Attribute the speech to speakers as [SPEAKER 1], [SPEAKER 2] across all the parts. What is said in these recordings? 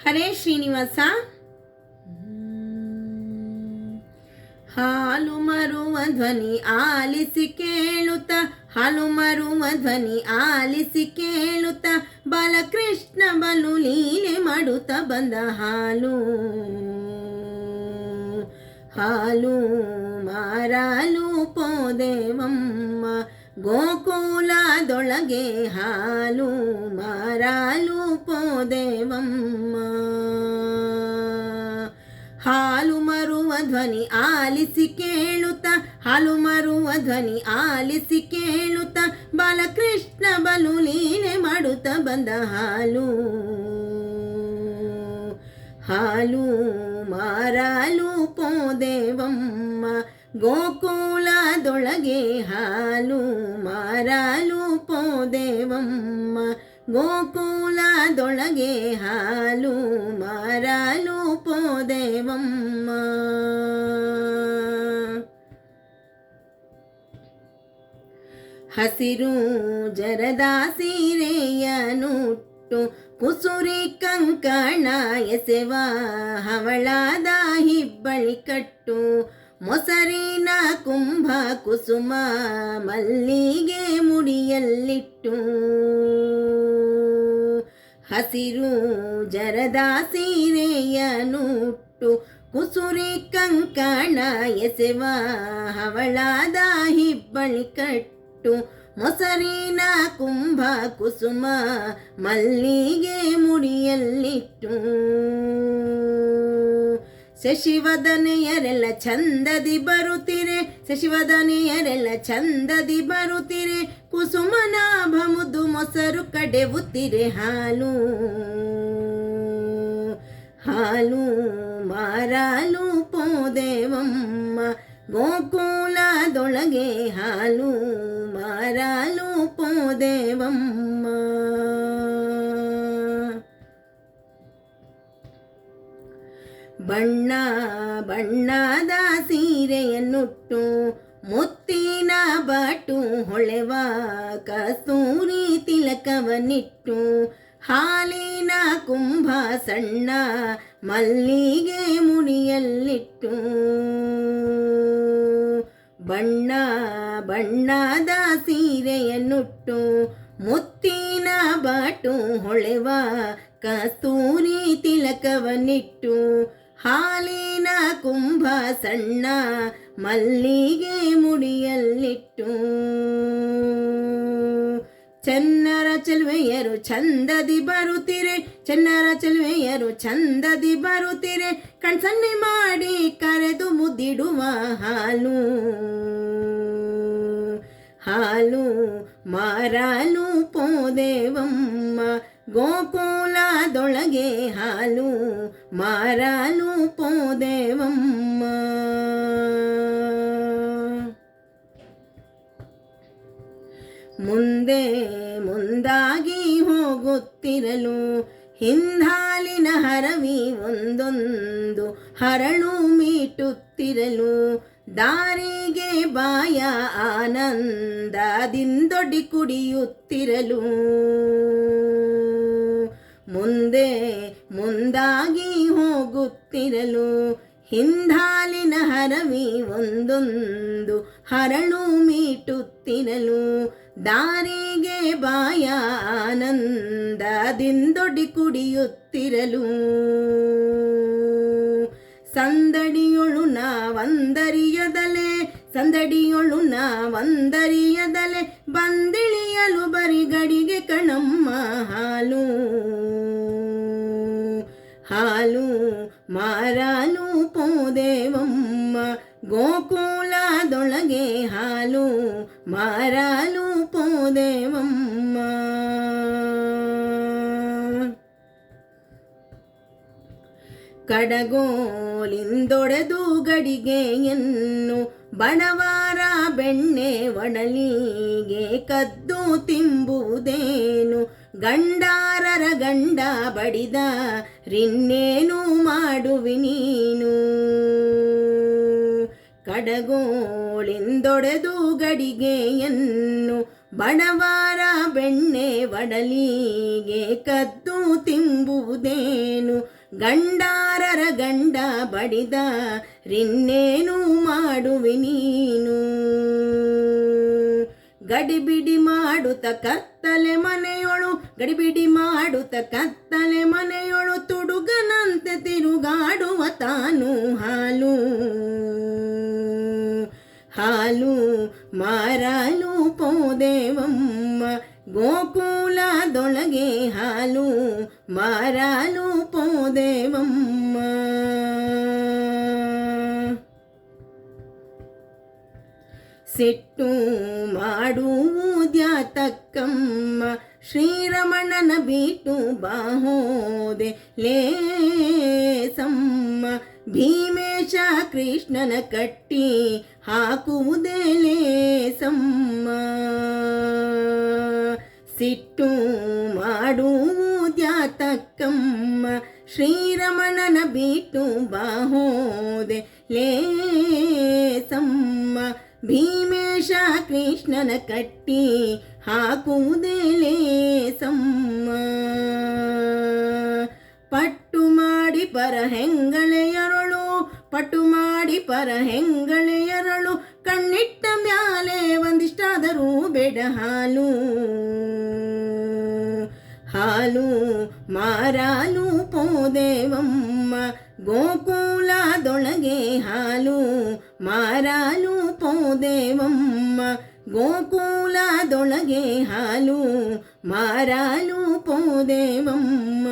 [SPEAKER 1] ಹರೇ ಶ್ರೀನಿವಾಸ. ಹಾಲು ಮರುವ ಧ್ವನಿ ಆಲಿಸಿ ಕೇಳುತ್ತ, ಹಾಲು ಮರುವ ಧ್ವನಿ ಆಲಿಸಿ ಕೇಳುತ್ತ, ಬಾಲಕೃಷ್ಣ ಬಲು ಲೀಲೆ ಮಾಡುತ್ತ ಬಂದ ಹಾಲು. ಹಾಲು ಮಾರಾಲು ಪೋದೇವಮ್ಮ ಗೋಕುಲದೊಳಗೆ ಹಾಲು ಮಾರಾಲು ಪೋದೇವಮ್ಮ ಧ್ವನಿ ಆಲಿಸಿ ಕೇಳುತ್ತ, ಹಾಲು ಮರುವ ಧ್ವನಿ ಆಲಿಸಿ ಕೇಳುತ್ತ, ಬಾಲಕೃಷ್ಣ ಬಲು ಲೀಲೆ ಮಾಡುತ್ತ ಬಂದ ಹಾಲು. ಹಾಲು ಮಾರಾಲು ಪೋದೇವಮ್ಮ ಗೋಕುಲದೊಳಗೆ ಹಾಲು ಮಾರಾಲು ಪೋದೇವಮ್ಮ ಗೋಕುಲದೊಳಗೆ ಹಾಲು ಮಾರಲು ಪೋದೇವಮ್ಮ ಹಸಿರು ಜರದ ಸೀರೆಯನುಟ್ಟು ಕುಸುರಿ ಕಂಕಣ ಎಸೆವ ಹವಳಾದ ಹಿಬ್ಬಳಿ ಕಟ್ಟು ಮೊಸರಿನ ಕುಂಭ ಕುಸುಮ ಮಲ್ಲಿಗೆ ಮುಡಿಯಲ್ಲಿಟ್ಟು ಹಸಿರು ಜರದ ಸೀರೆಯನುಟ್ಟು ಕುಸುರಿ ಕಂಕಣ ಎಸೆವ ಹವಳಾದ ಹಿಬ್ಬಳಿ ಕಟ್ಟು ಮೊಸರಿನ ಕುಂಭ ಕುಸುಮ ಮಲ್ಲಿಗೆ ಮುಡಿಯಲ್ಲಿಟ್ಟು. ಶಶಿವದನೆಯರೆಲ್ಲ ಚಂದದಿ ಬರುತ್ತಿರೆ, ಶಶಿವದನೆಯರೆಲ್ಲ ಚಂದದಿ ಬರುತ್ತಿರೆ, ಕುಸುಮನಾಭ ಮುದು ಮೊಸರು ಕಡೆವುತ್ತಿರೆ, ಹಾಲು ಹಾಲು ಮಾರಾಲು ಪೋದೇವಮ್ಮ, ಗೋಕುಲದೊಳಗೆ ಹಾಲು ಮಾರಾಲು ಪೋದೇವಮ್ಮ. ಬಣ್ಣ ಬಣ್ಣದ ಸೀರೆಯನ್ನುಟ್ಟು ಮುತ್ತಿನ ಬಾಟು ಹೊಳೆವ ಕಸ್ತೂರಿ ತಿಲಕವನಿಟ್ಟು ಹಾಲಿನ ಕುಂಭ ಸಣ್ಣ ಮಲ್ಲಿಗೆ ಮುಡಿಯಲ್ಲಿಟ್ಟು ಬಣ್ಣ ಬಣ್ಣದ ಸೀರೆಯನ್ನುಟ್ಟು ಮುತ್ತಿನ ಬಾಟು ಹೊಳೆವ ಕಸ್ತೂರಿ ತಿಲಕವನ್ನಿಟ್ಟು ಹಾಲಿನ ಕುಂಭ ಸಣ್ಣ ಮಲ್ಲಿಗೆ ಮುಡಿಯಲ್ಲಿಟ್ಟು. ಚೆನ್ನರ ಚೆಲುವೆಯರು ಚಂದದಿ ಬರುತ್ತಿರೆ, ಚೆನ್ನರ ಚೆಲುವೆಯರು ಚಂದದಿ ಬರುತ್ತಿರೆ, ಕಣ್ಸನ್ನೆ ಮಾಡಿ ಕರೆದು ಮುದ್ದಿಡುವ ಹಾಲು. ಹಾಲು ಮಾರಾಲು ಪೋದೇವಮ್ಮ ಗೋಕುಲದೊಳಗೆ ಹಾಲು ಮಾರಲು ಪೋದೇವಮ್ಮ. ಮುಂದೆ ಮುಂದಾಗಿ ಹೋಗುತ್ತಿರಲು ಹಿಂದಾಲಿನ ಹರವಿ ಒಂದೊಂದು ಹರಳು ಮೀಟುತ್ತಿರಲು ದಾರಿಗೆ ಬಾಯ ಆನಂದದಿಂದೊಡಿ ಕುಡಿಯುತ್ತಿರಲು. ಮುಂದೆ ಮುಂದಾಗಿ ಹೋಗುತ್ತಿರಲು ಹಿಂದಾಲಿನ ಹರವಿ ಒಂದೊಂದು ಹರಳು ಮೀಟುತ್ತಿರಲು ದಾರಿಗೆ ಬಾಯ ಆನಂದದಿಂದೊಡಿ ಕುಡಿಯುತ್ತಿರಲು ಸಂದಡಿಯೊಳು ನಾವಂದರಿಯದಲೆ ಸಂದಡಿಯೊಳು ನಾವಂದರಿಯದಲೆ ಬಂದಿಳಿಯಲು ಬರಿಗಡಿಗೆ ಕಣಮ್ಮ ಹಾಲು ಮಾರಾಲು ಪೋದೇವಮ್ಮ ಗೋಕುಲದೊಳಗೆ ಹಾಲು ಮಾರಾಲು ಪೋದೇವಮ್ಮ. ಕಡಗೋಲಿಂದೊಡೆದು ಗಡಿಗೆಯನ್ನು ಬಣವಾರ ಬೆಣ್ಣೆ ಒಡಲಿಗೆ ಕದ್ದು ತಿಂಬುವುದೇನು ಗಂಡಾರರ ಗಂಡ ಬಡಿದ ರಿನ್ನೇನು ಮಾಡುವಿ ನೀನು? ಕಡಗೋಳಿಂದೊಡೆದು ಗಡಿಗೆಯನ್ನು ಬಡವಾರ ಬೆಣ್ಣೆ ಒಡಲಿಗೆ ಕದ್ದು ತಿಂಬುವುದೇನು? ಗಂಡಾರರ ಗಂಡ ಬಡಿದ ರಿನ್ನೇನು ಮಾಡುವಿ ನೀನು? ಗಡಿಬಿಡಿ ಮಾಡುತ್ತ ಕತ್ತಲೆ ಮನೆಯೊಳು ಗಡಿಬಿಡಿ ಮಾಡುತ್ತ ಕತ್ತಲೆ ಮನೆಯೊಳು, ತುಡುಗನಂತೆ ತಿರುಗಾಡುವ ತಾನು ಹಾಲು. ಹಾಲು ಮಾರಲು ಪೋದೇವಮ್ಮ ಗೋಕುಲದೊಳಗೆ ಹಾಲು ಮಾರಲು ಪೋದೇವಮ್ಮ ಸಿಟ್ಟು ಮಾಡುವುದ್ಯಾತಕ್ಕಮ್ಮ ಶ್ರೀರಮಣನ ಬಿಟ್ಟು ಬಾಹೋದೆ ಲೇಸಮ್ಮ. ಭೀಮೇಶ ಕೃಷ್ಣನ ಕಟ್ಟಿ ಹಾಕುವುದೇ ಲೇಸಮ್ಮ. ಸಿಟ್ಟು ಮಾಡುವುದ್ಯಾತಕ್ಕಮ್ಮ ಶ್ರೀರಮಣನ ಬಿಟ್ಟು ಬಾಹೋದೆ ಲೇಸಮ್ಮ. ಭೀಮೇಶ ಕೃಷ್ಣನ ಕಟ್ಟಿ ಹಾಕುವುದೇಲೇ ಸಮ್ಮ. ಪಟ್ಟು ಮಾಡಿ ಪರ ಹೆಂಗಳೆಯರಳು ಪಟ್ಟು ಮಾಡಿ ಪರ ಹೆಂಗಳೆಯರಳು ಕಣ್ಣಿಟ್ಟ ಮ್ಯಾಲೆ ಒಂದಿಷ್ಟಾದರೂ ಬೇಡ ಹಾಲು. ಹಾಲು ಮಾರಾಲು ಪೋದೇವಮ್ಮ, ಗೋಕುಲದೊಳಗೆ ಹಾಲು ಮಾರಾಲು ಪೋದೇವಮ್ಮ ಗೋಕುಲದೊಳಗೆ ಹಾಲು ಮಾರಾಲು ಪೋದೇವಮ್ಮ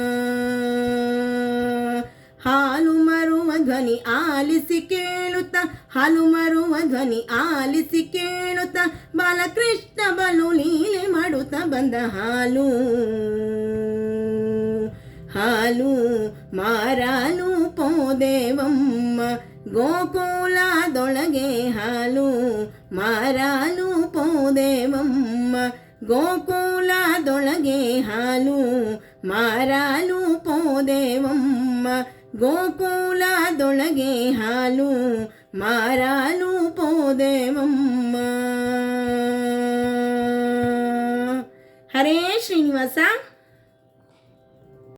[SPEAKER 1] ಹಾಲು ಮರುವ ಧ್ವನಿ ಆಲಿಸಿ ಕೇಳುತ್ತ, ಹಾಲು ಮರುವ ಧ್ವನಿ ಆಲಿಸಿ ಕೇಳುತ್ತ, ಬಾಲಕೃಷ್ಣ ಬಲು ಲೀಲೆ ಮಾಡುತ್ತ ಬಂದ ಹಾಲು. ಹಾಲು ಮಾರಾಲು ಪೋದೇವಮ್ಮ ಗೋಕುಲದೊಳಗೆ ಹಾಲು ಮಾರಾಲು ಪೋದೇವಮ್ಮ ಗೋಕುಲದೊಳಗೆ ಹಾಲು ಮಾರಾಲು ಪೋದೇವಮ್ಮ ಗೋಕುಲದೊಳಗೆ ಹಾಲು ಮಾರಾಲು ಪೋದೇವಮ್ಮ ಹರೇ ಶ್ರೀನಿವಾಸ